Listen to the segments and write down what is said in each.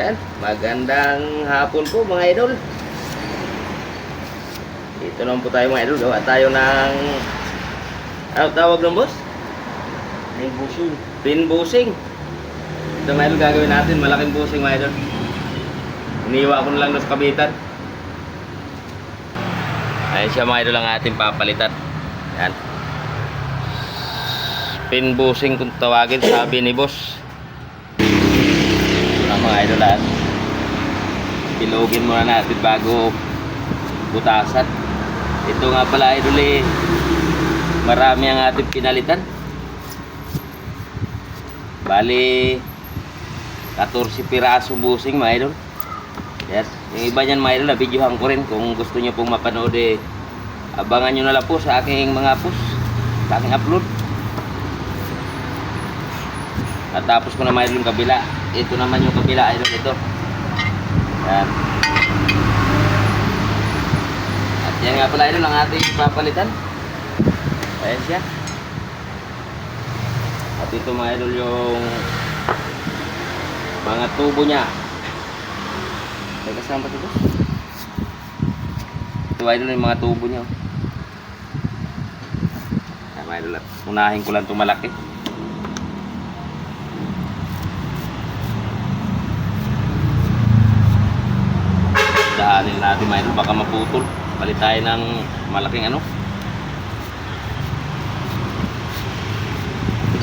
Ayan, magandang hapon po mga idol. Dito naman po tayo mga idol. Gawa tayo ng... Ano tawag ng boss? May busing. Pin busing. Ito mga idol gagawin natin. Malaking busing mga idol. Iniiwa ko na lang sa kabitan. Ayan siya mga idol ang ating papalitan. Ayan. Pin busing kung tawagin sabi ni boss. Na mga idol at pilugin muna natin bago butasan. Ito nga pala idol eh. Marami ang ating pinalitan. Bali 14 piraso busing mga idol. Yes. Yung iba niyan mga idol, na-videohan ko rin. Kung gusto niyo pong mapanood eh, abangan nyo na lang po sa aking mga post, sa aking upload. At tapos ko na mga idol yung kabila. Ito naman yung kabila idol ito. Yan. At yan nga pala idol ang ating papalitan. Ayan siya. At ito mga idol yung mga tubo niya. May kasama ito. Ito idol yung mga tubo niya. oh. Ayan mga idol. Unahin ko lang itong malaki. Dahanin natin mga idol. Baka maputol. Palit ng malaking ano.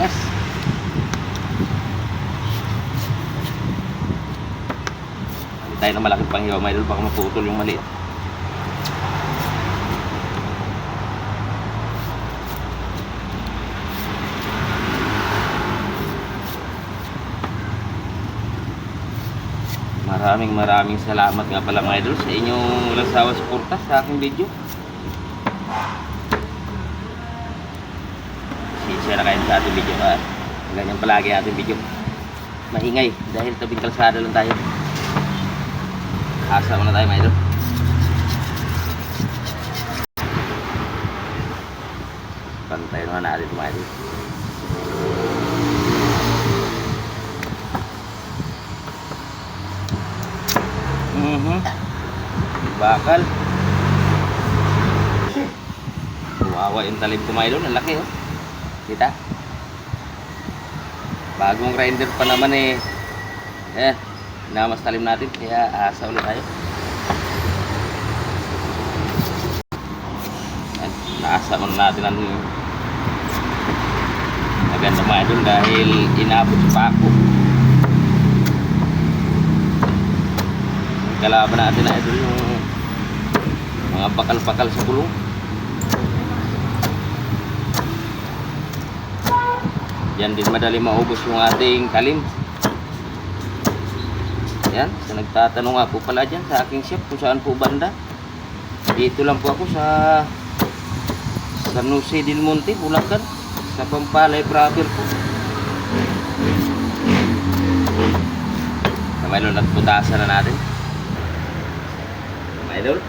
Yes. Palit tayo ng malaking panghiwa mga. Baka maputol yung maliit. Maraming maraming salamat nga pala mga idol sa inyong walang suporta sa aking video. share kayo sa ating video ha. Ganyan palagi ating video. Maingay dahil tabing kalsada lang tayo. Asa muna tayo mga idol. Pantay naman natin mga idol. Mhm. Bakal. Wawa yung talib ko mga. Ang laki oh. Kita? Bagong grinder pa naman eh. Eh, namas talim natin. Kaya asa ulit tayo. Yan, naasa muna natin ang maganda mga idol dahil inabot pa ako. Kalaban natin na idol yung mga bakal-bakal sa gulong. Yan din madali maubos yung ating talim. Yan, sa nagtatanong nga po pala dyan sa aking chef kung saan po banda. Dito lang po ako sa San Jose del Monte, Bulacan. Sa Pampalay proper po. Sa Maylon at putasan na natin. Sa Maylon.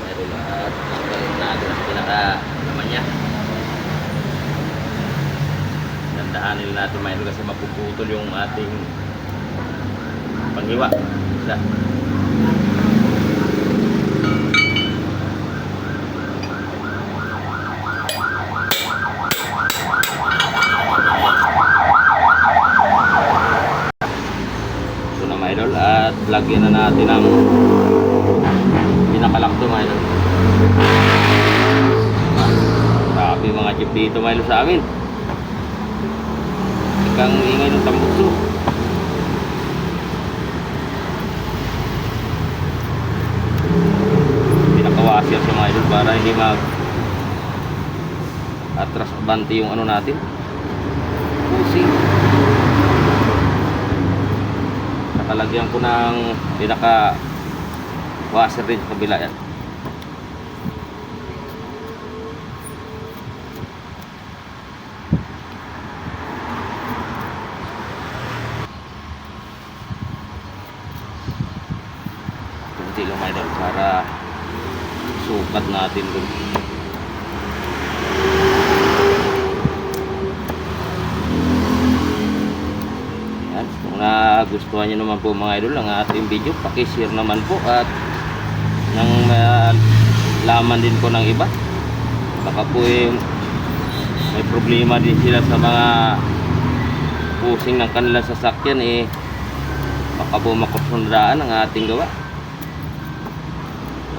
Meron lahat. Tanggalin natin ang pinaka naman niya. Dandahanin natin kasi mapuputol yung ating panghiwa. Isa. Ito na mga idol at lagyan na natin ang pinakalakto mga idol. Grabe mga jeep dito mga sa amin. Ikang ingay ng tambukso. Pinakawasya sa mga idol para hindi mag atras abante yung ano natin. Pusing. Nakalagyan ko ng pinaka washer din sa kabila yan. Kunti lang idol para sukat natin dun. Yan. Kung nagustuhan nyo naman po mga idol ang ating video, pakishare naman po at nang laman din po ng iba. Baka po eh, may problema din sila sa mga pusing ng kanilang sasakyan eh baka po makusundaan ang ating gawa.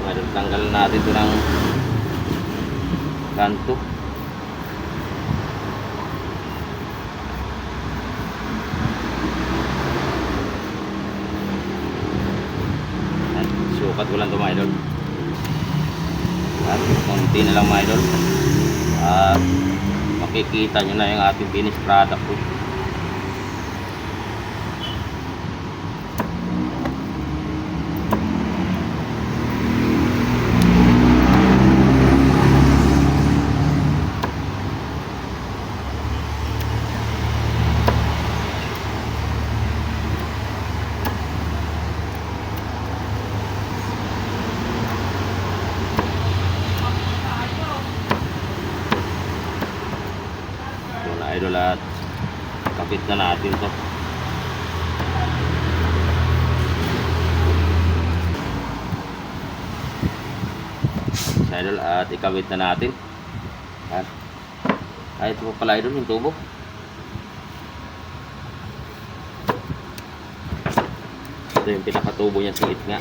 Idol, tanggal natin ito ng kanto. At sukat ko lang ito mga idol. At konti na lang mga idol. At makikita nyo na yung ating finished product po. Idol at kapit na natin to. Idol at ikabit na natin. At ay ito pa pala idol yung tubo. Ito yung pinakatubo niya sa nga.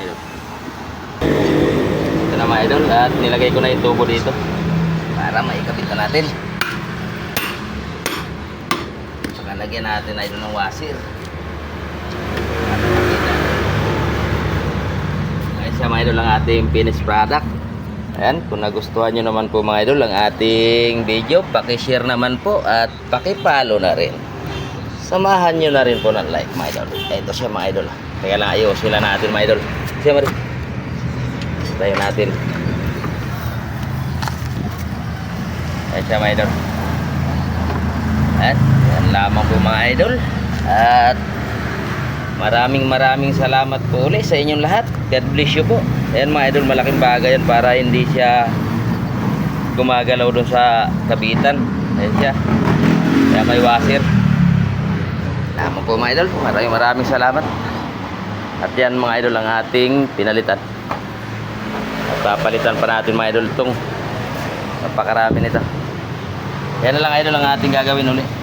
Idol. Ito na mga idol at nilagay ko na yung tubo dito para maikabit na natin. Saka lagyan natin na idol ng wasir. Ayan siya mga idol ang ating finished product. Ayan, kung nagustuhan nyo naman po mga idol ang ating video, pakishare naman po at pakipalo na rin. Samahan nyo na rin po ng like mga idol. Ito siya mga idol. Kaya lang ayos sila natin mga idol. Siya Marie. Tayo natin. Ayan siya mga idol. At yan lamang po mga idol. At maraming maraming salamat po ulit sa inyong lahat. God bless you po. Ayan mga idol, malaking bagay yan para hindi siya gumagalaw doon sa kabitan. Ayan siya. Kaya may wasir. Lamang po mga idol. Maraming maraming salamat. At yan mga idol ang ating pinalitan. Papalitan pa natin mga idol itong napakarami nito. Yan na lang idol ang ating gagawin ulit.